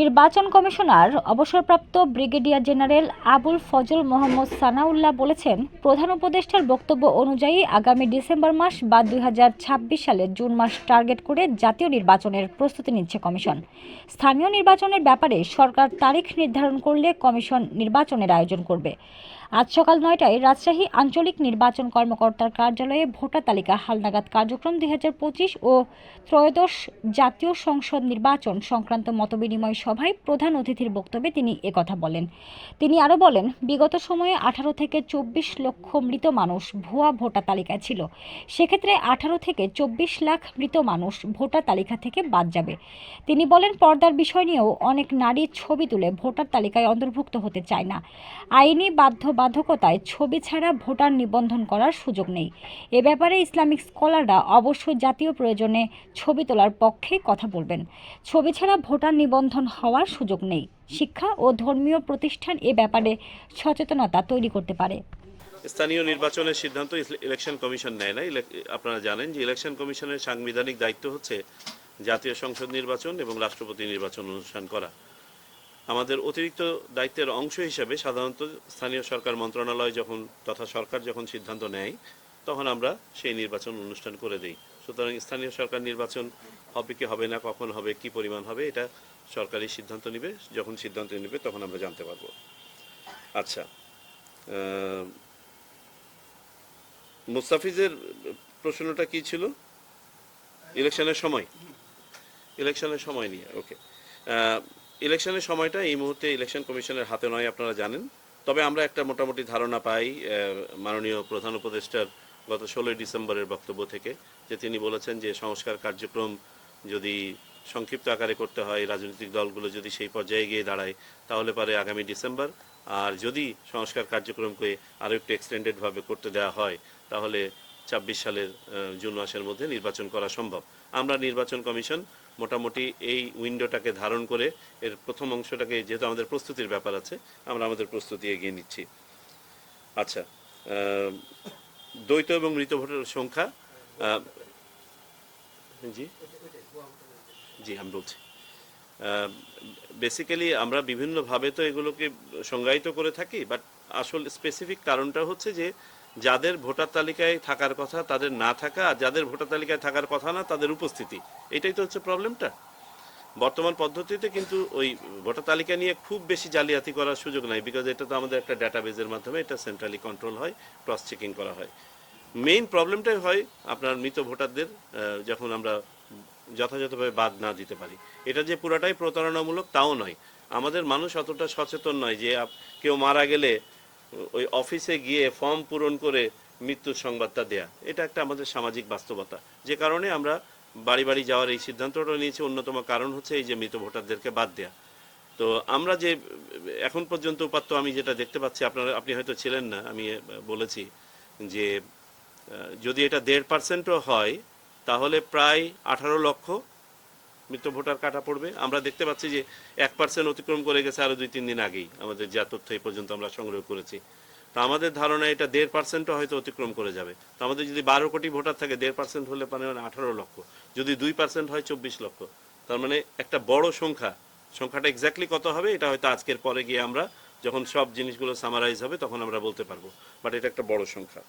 নির্বাচন কমিশনার, অবসরপ্রাপ্ত brigadier general Abul Fazal Mohammad Sanaullah বলেছেন, প্রধান উপদেষ্টার বক্তব্য অনুযায়ী আগামী ডিসেম্বর মাস বা দু হাজার ছাব্বিশ সালের জুন মাস টার্গেট করে জাতীয় নির্বাচনের প্রস্তুতি নিচ্ছে কমিশন। স্থানীয় নির্বাচনের ব্যাপারে সরকার তারিখ নির্ধারণ করলে কমিশন নির্বাচনের আয়োজন করবে। আজ সকাল নয়টায় রাজশাহী আঞ্চলিক নির্বাচন কর্মকর্তার কার্যালয়ে ভোটার তালিকা, হালনাগাদ কার্যক্রম দুই হাজার পঁচিশ ও ত্রয়োদশ জাতীয় সংসদ নির্বাচন সংক্রান্ত মতবিনিময় সভায় প্রধান অতিথির বক্তব্যে তিনি একথা বলেন। তিনি আরও বলেন, বিগত সময়ে আঠারো থেকে চব্বিশ লক্ষ মৃত মানুষ ভুয়া ভোটার তালিকায় ছিল। সেক্ষেত্রে আঠারো থেকে চব্বিশ লাখ মৃত মানুষ ভোটার তালিকা থেকে বাদ যাবে। তিনি বলেন, পর্দার বিষয় নিয়েও অনেক নারী ছবি তুলে ভোটার তালিকায় অন্তর্ভুক্ত হতে চায় না। আইনি বাধ্যবাধকতায় ছবি ছাড়া ভোটার নিবন্ধন করার সুযোগ নেই। এ ব্যাপারে ইসলামিক স্কলাররা অবশ্যই জাতীয় প্রয়োজনে ছবি তোলার পক্ষে কথা বলবেন। ছবি ছাড়া ভোটার নিবন্ধন হওয়ার সুযোগ নেই। শিক্ষা ও ধর্মীয় প্রতিষ্ঠান এ ব্যাপারে সচেতনতা তৈরি করতে পারে। স্থানীয় নির্বাচনের সিদ্ধান্ত ইলেকশন কমিশন নেয় না। আপনারা জানেন যে ইলেকশন কমিশনের সাংবিধানিক দায়িত্ব হচ্ছে জাতীয় সংসদ নির্বাচন এবং রাষ্ট্রপতি নির্বাচন অনুষ্ঠান করা। আমাদের অতিরিক্ত দায়িত্বের অংশ হিসেবে সাধারণত স্থানীয় সরকার মন্ত্রণালয় যখন তথা সরকার যখন সিদ্ধান্ত নেয়, তখন আমরা সেই নির্বাচন অনুষ্ঠান করে দিই। সুতরাং স্থানীয় সরকার নির্বাচন হবে কি হবে না, কখন হবে, কি পরিমাণ হবে, এটা সরকারি সিদ্ধান্ত নেবে। যখন সিদ্ধান্ত নেবে, তখন আমরা জানতে পারব। আচ্ছা মুস্তাফিজের প্রশ্নটা কি ছিল? ইলেকশনের সময়? ইলেকশনের সময় নিয়ে, ওকে। ইলেকশনের সময়টা এই মুহূর্তে ইলেকশন কমিশনের হাতে নয়, আপনারা জানেন। তবে আমরা একটা মোটামুটি ধারণা পাই মাননীয় প্রধান উপদেষ্টার গত ষোলোই ডিসেম্বরের বক্তব্য থেকে, যে তিনি বলেছেন যে সংস্কার কার্যক্রম যদি সংক্ষিপ্ত আকারে করতে হয়, রাজনৈতিক দলগুলো যদি সেই পর্যায়ে গিয়ে দাঁড়ায়, তাহলে পারে আগামী ডিসেম্বর। আর যদি সংস্কার কার্যক্রমকে আরও একটু এক্সটেন্ডেডভাবে করতে দেওয়া হয়, তাহলে ছাব্বিশ সালের জুন মাসের মধ্যে নির্বাচন করা সম্ভব। আমরা নির্বাচন কমিশন মোটামুটি এই উইন্ডোটাকে ধারণ করে এর প্রথম অংশটাকে, যেহেতু আমাদের প্রস্তুতির ব্যাপার আছে, আমরা আমাদের প্রস্তুতি এগিয়ে নিচ্ছি। আচ্ছা দ্বৈত এবং মৃত ভোটের সংখ্যা জি? জি, আমি বলছি। বেসিক্যালি আমরা বিভিন্নভাবে তো এগুলোকে সংজ্ঞায়িত করে থাকি বাট আসল স্পেসিফিক কারণটা হচ্ছে যে যাদের ভোটার তালিকায় থাকার কথা তাদের না থাকা আর যাদের ভোটার তালিকায় থাকার কথা না তাদের উপস্থিতি। এটাই তো হচ্ছে প্রবলেমটা। বর্তমান পদ্ধতিতে কিন্তু ওই ভোটার তালিকা নিয়ে খুব বেশি জালিয়াতি করার সুযোগ নাই বিকজ এটা তো আমাদের একটা ডাটাবেজের মাধ্যমে এটা সেন্ট্রালি কন্ট্রোল হয় ক্রস চেকিং করা হয়। মেইন প্রবলেমটাই হয় আপনার মৃত ভোটারদের যখন আমরা যথাযথভাবে বাদ না দিতে পারি। এটা যে পুরাটাই প্রতারণামূলক তাও নয়। আমাদের মানুষ অতটা সচেতন নয় যে কেউ মারা গেলে ওই অফিসে গিয়ে ফর্ম পূরণ করে মৃত্যুর সংবাদটা দেয়া। এটা একটা আমাদের সামাজিক বাস্তবতা। যে কারণে আমরা বাড়ি বাড়ি যাওয়ার এই সিদ্ধান্তটা নিয়েছি, অন্যতম কারণ হচ্ছে এই যে মৃত ভোটারদেরকে বাদ দেয়া। তো আমরা যে এখন পর্যন্ত উপাত্ত আমি যেটা দেখতে পাচ্ছি, আপনারা, আপনি হয়তো ছিলেন না, আমি বলেছি যে যদি এটা দেড় পার্সেন্টও হয়, তাহলে প্রায় আঠারো লক্ষ মৃত ভোটার কাটা পড়বে। আমরা দেখতে পাচ্ছি যে এক পার্সেন্ট অতিক্রম করে গেছে আরও দুই, তিন দিন আগেই আমাদের যা তথ্য এই পর্যন্ত আমরা সংগ্রহ করেছি। তো আমাদের ধারণা এটা দেড় পার্সেন্টও হয়তো অতিক্রম করে যাবে। তো আমাদের যদি বারো কোটি ভোটার থাকে, দেড় পার্সেন্ট হলে মানে আঠারো লক্ষ। যদি দুই পার্সেন্ট হয়, চব্বিশ লক্ষ। তার মানে একটা বড় সংখ্যা। সংখ্যাটা এক্স্যাক্টলি কত হবে, এটা হয়তো আজকের পরে গিয়ে আমরা যখন সব জিনিসগুলো সামারাইজ হবে, তখন আমরা বলতে পারব। বাট এটা একটা বড় সংখ্যা।